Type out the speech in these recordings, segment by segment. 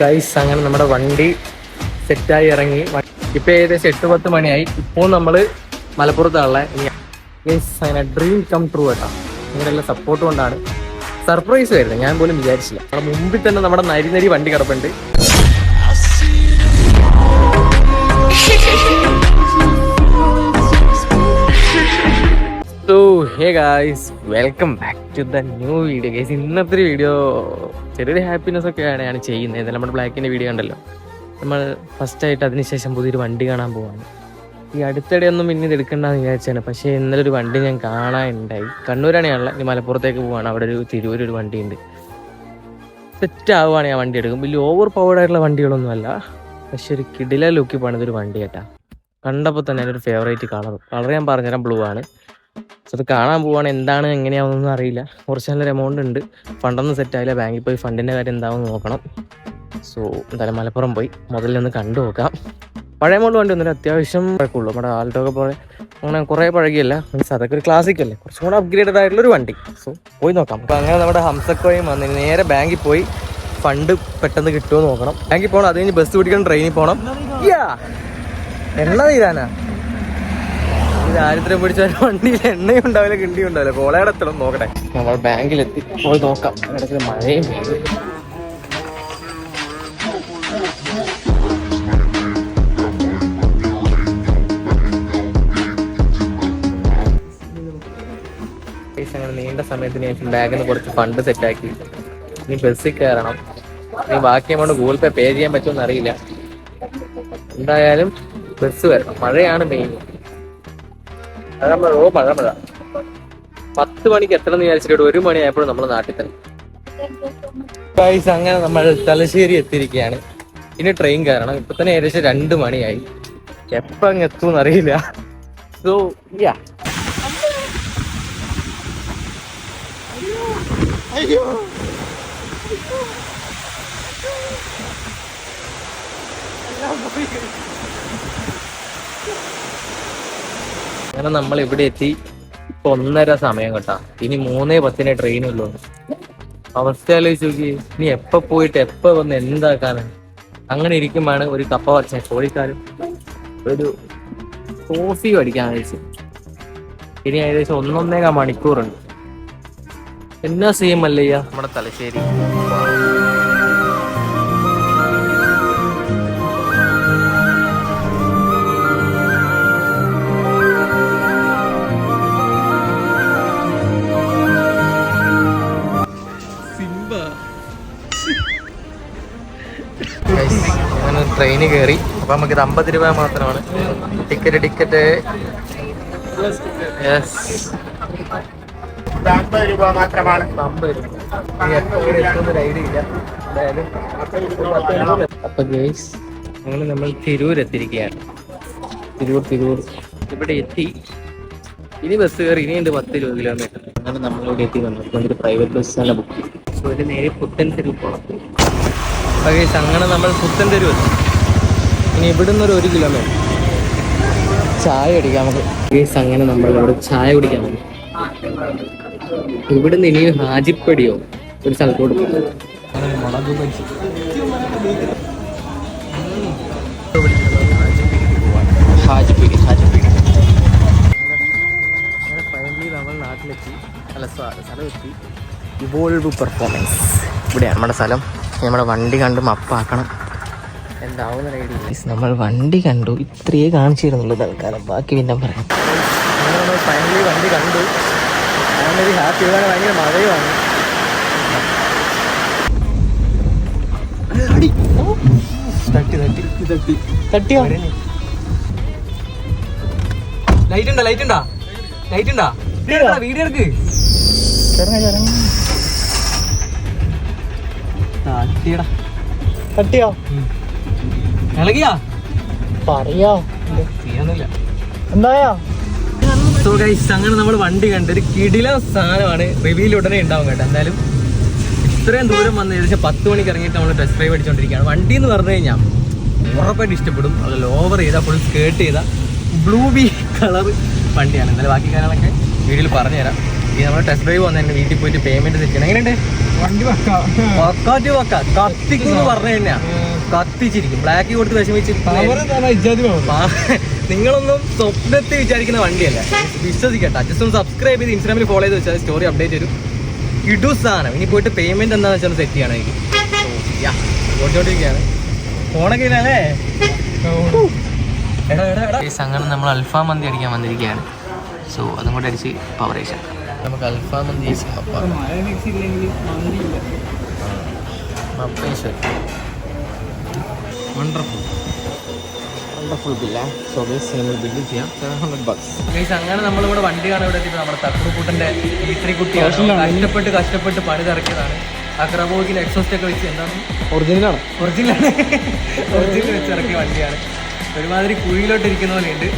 Guys അങ്ങനെ നമ്മുടെ വണ്ടി സെറ്റായി ഇറങ്ങി. ഇപ്പൊ ഏകദേശം എട്ട് പത്ത് മണിയായി. ഇപ്പോൾ നമ്മൾ മലപ്പുറത്താണുള്ള അങ്ങനെ ഡ്രീം കം ട്രൂ കേട്ടോ. നിങ്ങളുടെ സപ്പോർട്ട് കൊണ്ടാണ്. സർപ്രൈസ് വരുന്നത് ഞാൻ പോലും വിചാരിച്ചില്ല. നമ്മുടെ മുമ്പിൽ തന്നെ നമ്മുടെ നരി നരി വണ്ടി കിടപ്പുണ്ട്. So hey welcome back to the new video case ഇന്നത്തെ വീഡിയോ ചെറിയൊരു ഹാപ്പിനെസ് ഒക്കെയാണ് ഞാൻ ചെയ്യുന്നത്. ഇന്നലെ നമ്മുടെ ബ്ലാക്കിന്റെ വീഡിയോ ഉണ്ടല്ലോ. നമ്മൾ ഫസ്റ്റ് ആയിട്ട് അതിനുശേഷം പുതിയൊരു വണ്ടി കാണാൻ പോവാണ്. ഈ അടുത്തിടെ ഒന്നും പിന്നെ ഇത് എടുക്കണ്ടെന്ന് വിചാരിച്ചാണ്. പക്ഷേ ഇന്നലെ ഒരു വണ്ടി ഞാൻ കാണാനുണ്ടായി. കണ്ണൂരാണ് ഞാനുള്ളത് ഇനി മലപ്പുറത്തേക്ക് പോവാണ്. അവിടെ ഒരു തിരൂർ ഒരു വണ്ടിയുണ്ട്. സെറ്റ് ആവുകയാണ് ഞാൻ വണ്ടി എടുക്കും വലിയ ഓവർ പവേർഡ് ആയിട്ടുള്ള വണ്ടികളൊന്നും അല്ല. പക്ഷെ ഒരു കിടില ലുക്കിൽ പണിതൊരു വണ്ടി കേട്ടാ. കണ്ടപ്പോൾ തന്നെ എന്റെ ഒരു ഫേവറേറ്റ് കളർ കളർ ഞാൻ പറഞ്ഞുതരാം ബ്ലൂ ആണ്. സോ അത് കാണാൻ പോവാണ്. എന്താണ് എങ്ങനെയാവുന്നൊന്നും അറിയില്ല. കുറച്ച് നല്ലൊരു എമൗണ്ട് ഉണ്ട്. ഫണ്ടൊന്നും സെറ്റായില്ല ബാങ്കിൽ പോയി ഫണ്ടിന്റെ കാര്യം എന്താവും നോക്കണം. സോ എന്തായാലും മലപ്പുറം പോയി. മുതലൊന്ന് കണ്ടു നോക്കാം. പഴയ എമൗണ്ട് വണ്ടി ഒന്നുമില്ല അത്യാവശ്യം കുഴപ്പമുള്ളൂ നമ്മുടെ ആൾട്ടൊക്കെ പോലെ അങ്ങനെ കുറേ പഴകിയല്ല. മീൻസ് അതൊക്കെ ഒരു ക്ലാസിക് അല്ലേ? കുറച്ചും കൂടെ അപ്ഗ്രേഡഡ് ആയിട്ടുള്ള ഒരു വണ്ടി. സോ പോയി നോക്കാം. അപ്പോൾ അങ്ങനെ നമ്മുടെ ഹംസക്കോയും വന്ന് നേരെ ബാങ്കിൽ പോയി ഫണ്ട് പെട്ടെന്ന് കിട്ടുമോ നോക്കണം. ബാങ്കിൽ പോകണം അത് കഴിഞ്ഞ് ബസ് പിടിക്കണം ട്രെയിനിൽ പോകണം എണ്ണ തീരാനാ? ദാരിദ്ര്യം പിടിച്ച വണ്ടിയിൽ എണ്ണയും ഉണ്ടാവില്ല കിണ്ടിയും ഉണ്ടാവില്ല. കോളയുടെ എത്തണം നോക്കട്ടെ. നമ്മൾ ബാങ്കിലെത്തി. പോയി നോക്കാം. ഇടയ്ക്ക് മഴയും പെയ്തു. നീണ്ട സമയത്തിന് ശേഷം ബാഗിൽ നിന്ന് കുറച്ച് ഫണ്ട് സെറ്റാക്കി. ഇനി ബസ്സിൽ കയറണം. ഇനി ബാക്കി എമൗണ്ട് ഗൂഗിൾ പേ പേ ചെയ്യാൻ പറ്റുമെന്ന് അറിയില്ല എന്തായാലും ബസ് വരണം. മഴയാണ് മെയിൻ മഴ മഴ ഓ മഴ മഴ. പത്ത് മണിക്ക് എത്ര വിചാരിച്ചിട്ട് ഒരു മണി ആയപ്പോഴും നമ്മൾ നാട്ടിൽ തന്നെ. ഗൈസ് അങ്ങനെ നമ്മൾ തലശ്ശേരി എത്തിയിരിക്കുകയാണ്. ഇനി ട്രെയിൻ കയറണം. ഇപ്പൊ തന്നെ ഏകദേശം രണ്ട് മണിയായി. എപ്പോ അങ്ങ് എത്തും അറിയില്ല. സോ യാ അങ്ങനെ നമ്മൾ ഇവിടെ എത്തി ഇപ്പൊ ഒന്നര സമയം കേട്ടാ. ഇനി മൂന്നേ പത്തിനെ ട്രെയിനുള്ളൂ അവസ്ഥ ആലോചിച്ച് നോക്കി. ഇനി എപ്പോ പോയിട്ട് എപ്പോ വന്ന് എന്താക്കാന്? അങ്ങനെ ഇരിക്കുമ്പോഴാണ് ഒരു കപ്പ വച്ച കോഴിക്കാരും ഒരു കോഫി അടിക്കാൻ കഴിച്ചു ഇനി ഏകദേശം ഒന്നൊന്നേകാ മണിക്കൂറുണ്ട്. എന്നാ സെയിം അല്ലയ്യ നമ്മുടെ തലശ്ശേരി. ട്രെയിന് കയറി. അപ്പൊ നമുക്ക് ഇത് അമ്പത് രൂപ മാത്രമാണ്. Ticket ticket. യെസ് അമ്പത് രൂപ മാത്രമാണ്. അമ്പത് രൂപ. ഇനി എപ്പോ ഇവിടെ എത്തുന്നൊരു ഐഡിയ ഇല്ല. എന്തായാലും അപ്പൊ ഗേസ് ഞങ്ങൾ നമ്മൾ തിരൂർ എത്തിയിരിക്കുകയാണ് തിരൂർ തിരൂർ. ഇവിടെ എത്തി. ഇനി ബസ് കയറി. ഇനിയുണ്ട് പത്ത് ഇരുപത് കിലോമീറ്റർ അങ്ങനെ നമ്മളിവിടെ എത്തി. വന്നു ഒരു പ്രൈവറ്റ് ബസ് തന്നെ ബുക്ക് ചെയ്തു സോ നേരെ പുത്തൻ തെരുവ് പോകണം അപ്പൊ ഗേസ് അങ്ങനെ നമ്മൾ പുത്തൻ തെരുവ് എത്തി. ഇനി ഇവിടുന്ന് ഒരു ഒരു കിലോമീറ്റർ ചായ കുടിക്കാം നമുക്ക്. അങ്ങനെ നമ്മൾ ഇവിടെ ചായ കുടിക്കാൻ പോകും ഇവിടുന്ന് ഇനി ഹാജിപ്പടിയോ? ഒരു സ്ഥലത്തോട് ഫൈനലി ഇവോൾവ് പെർഫോമൻസ് ഇവിടെയാണ് നമ്മുടെ സ്ഥലം. നമ്മുടെ വണ്ടി കണ്ട് മപ്പാക്കണം എന്താവുന്ന ഐഡിയ നമ്മൾ വണ്ടി കണ്ടു. ഇത്രയേ കാണിച്ചിരുന്നുള്ളൂ തൽക്കാലം ബാക്കി പിന്നെ പറയാം. ഫൈനലി വണ്ടി കണ്ടു. ഞാനൊരു ഹാപ്പി ഇവിടെ ഭയങ്കര മഴയുമാണ്. തട്ടി തട്ടി തട്ടി. തട്ടിയോ? ലൈറ്റ് ഉണ്ടോ? ലൈറ്റ് ഉണ്ടോ? ലൈറ്റ് ഉണ്ടോ? വീഡിയോ എടുക്ക്. തട്ടിയടാ. തട്ടിയോ? ഇളകിയാ? പറയാ. ചെയ്യാന്നില്ല എന്തായാ? സോ ഗൈസ് അങ്ങനെ നമ്മൾ വണ്ടി കണ്ട് ഒരു കിടില സാധനമാണ് റിവ്യൂൽ ഉടനെ ഉണ്ടാവും കേട്ടോ. എന്തായാലും ഇത്രയും ദൂരം വന്ന് ഏകദേശം പത്ത് മണിക്ക് ഇറങ്ങിയിട്ട് നമ്മൾ ടെസ്റ്റ് ഡ്രൈവ് അടിച്ചുകൊണ്ടിരിക്കുകയാണ് വണ്ടി എന്ന് പറഞ്ഞു കഴിഞ്ഞാൽ ഉറപ്പായിട്ട് ഇഷ്ടപ്പെടും. അത് ലോവർ ചെയ്താൽ ഫുൾ സ്കേർട്ട് ചെയ്ത. ബ്ലൂ ബി കളർ വണ്ടിയാണ്. എന്നാലും ബാക്കി കാര്യങ്ങളൊക്കെ വീഡിയോയിൽ പറഞ്ഞുതരാം ഈ നമ്മൾ ടെസ്റ്റ് ഡ്രൈവ് വന്നതിന് വീട്ടിൽ പോയിട്ട് പേയ്മെന്റ് തിരിക്കണം. എങ്ങനെയുണ്ട്? വണ്ടി വെക്കാം. വക്കാറ്റ് വക്ക. കത്തിക്കുന്നു പറഞ്ഞു കഴിഞ്ഞാ. കത്തിച്ചിരിക്കും. ബ്ലാക്ക് കൊടുത്ത് വിഷമിച്ചിരിക്കും. നിങ്ങളൊന്നും സ്വപ്നത്തിൽ വിചാരിക്കുന്ന വണ്ടിയല്ല. വിശ്വസിക്കട്ടെ. ജസ്റ്റ് ഒന്ന് സബ്സ്ക്രൈബ് ചെയ്ത് ഇൻസ്റ്റാഗ്രാമിൽ ഫോളോ ചെയ്ത് വെച്ചാൽ സ്റ്റോറി അപ്ഡേറ്റ് വരും ഇടു സാധനം. ഇനി പോയിട്ട് പേയ്മെന്റ് എന്താണെന്ന് വെച്ചാൽ സെറ്റ് ചെയ്യണം എനിക്ക്. ഓടിച്ചോണ്ടിരിക്കുകയാണ്. ഫോണൊക്കെ ഇല്ലല്ലേ അങ്ങനെ നമ്മൾ അൽഫാം മന്തി അടിക്കാൻ വന്നിരിക്കുകയാണ്. സോ അതും കൂടെ അടിച്ച് പവറേഷ നമുക്ക് അൽഫാം മന്തി വണ്ടർഫുൾ വണ്ടർഫുൾ ബില്ല സോ ഗൈസ് നമ്മൾ ബില്ല് ചെയ്യാം സെവൻ ഹൺഡ്രഡ് ബക്സ് ഗൈസ് അങ്ങനെ നമ്മളിവിടെ വണ്ടി കാണാൻ ഇവിടെ എത്തിയത്. നമ്മുടെ ഈ ത്രീ കുട്ടിയാണ്. കഷ്ടപ്പെട്ട് കഷ്ടപ്പെട്ട് പണി തിറക്കിയതാണ് ആ ക്രബോക്കിൽ എക്സോസ്റ്റ് ഒക്കെ വെച്ച് എന്താണ്? ഒറിജിനലാണ് ഒറിജിനലാണ് ഒറിജിനൽ വെച്ച് ഇറക്കിയ വണ്ടിയാണ്. ഒരുമാതിരി കുഴിയിലോട്ട് ഇരിക്കുന്ന പോലെയുണ്ട്.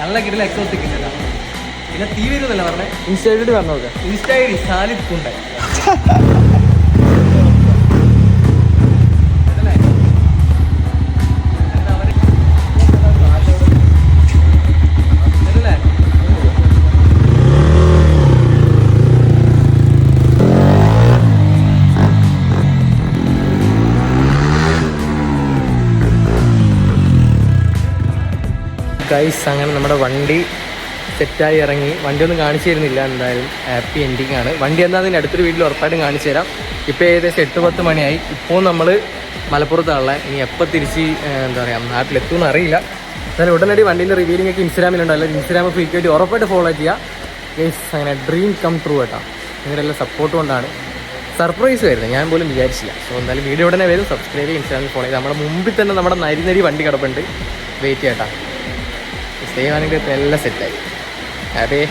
നല്ല കിട്ടില്ല എക്സോസ്റ്റ് കിട്ടില്ല പിന്നെ തീ വരുന്നല്ല പറഞ്ഞേ? ഇൻസ്റ്റൈറ്റ് പറഞ്ഞു നോക്കാം ഇൻസ്റ്റ ഐ ഡി സാലിദ് ഗൈസ് അങ്ങനെ നമ്മുടെ വണ്ടി സെറ്റായി ഇറങ്ങി. വണ്ടി ഒന്നും കാണിച്ചു തരുന്നില്ല എന്തായാലും. ഹാപ്പി എൻഡിങ് ആണ്. വണ്ടി എന്താണെന്ന് അടുത്തൊരു വീട്ടിൽ ഉറപ്പായിട്ടും കാണിച്ചു തരാം. ഇപ്പോൾ ഏകദേശം എട്ട് പത്ത് മണിയായി. ഇപ്പോൾ നമ്മൾ മലപ്പുറത്താണുള്ള. ഇനി എപ്പോൾ തിരിച്ച് എന്താ പറയുക നാട്ടിലെത്തുമെന്ന് അറിയില്ല. എന്നാലും ഉടനടി വണ്ടീന്റെ റിവ്യൂലിംഗ് ഒക്കെ ഇൻസ്റ്റാഗ്രാമിലുണ്ടോ. അല്ലെങ്കിൽ ഇൻസ്റ്റാഗ്രാം ഫ്രീക്വന്റ് ഉറപ്പായിട്ട് ഫോളോ ചെയ്യുക. ഗൈസ് അങ്ങനെ ഡ്രീം കം ട്രൂ കേട്ടോ. നിങ്ങളുടെ എല്ലാ സപ്പോർട്ട് കൊണ്ടാണ്. സർപ്രൈസ് വരുന്നത്. ഞാൻ പോലും വിചാരിച്ചില്ല. സോ എന്തായാലും വീഡിയോ ഉടനെ വരും. സബ്സ്ക്രൈബ് ചെയ്യുക ഇൻസ്റ്റാഗ്രാമിൽ ഫോളോ ചെയ്ത് നമ്മുടെ മുമ്പിൽ തന്നെ നമ്മുടെ നരിനരി വണ്ടി കിടപ്പുണ്ട്. വെയിറ്റ് ചെയ്യട്ടാ സേവ് ആണെങ്കിൽ എല്ലാം സെറ്റായി അതെ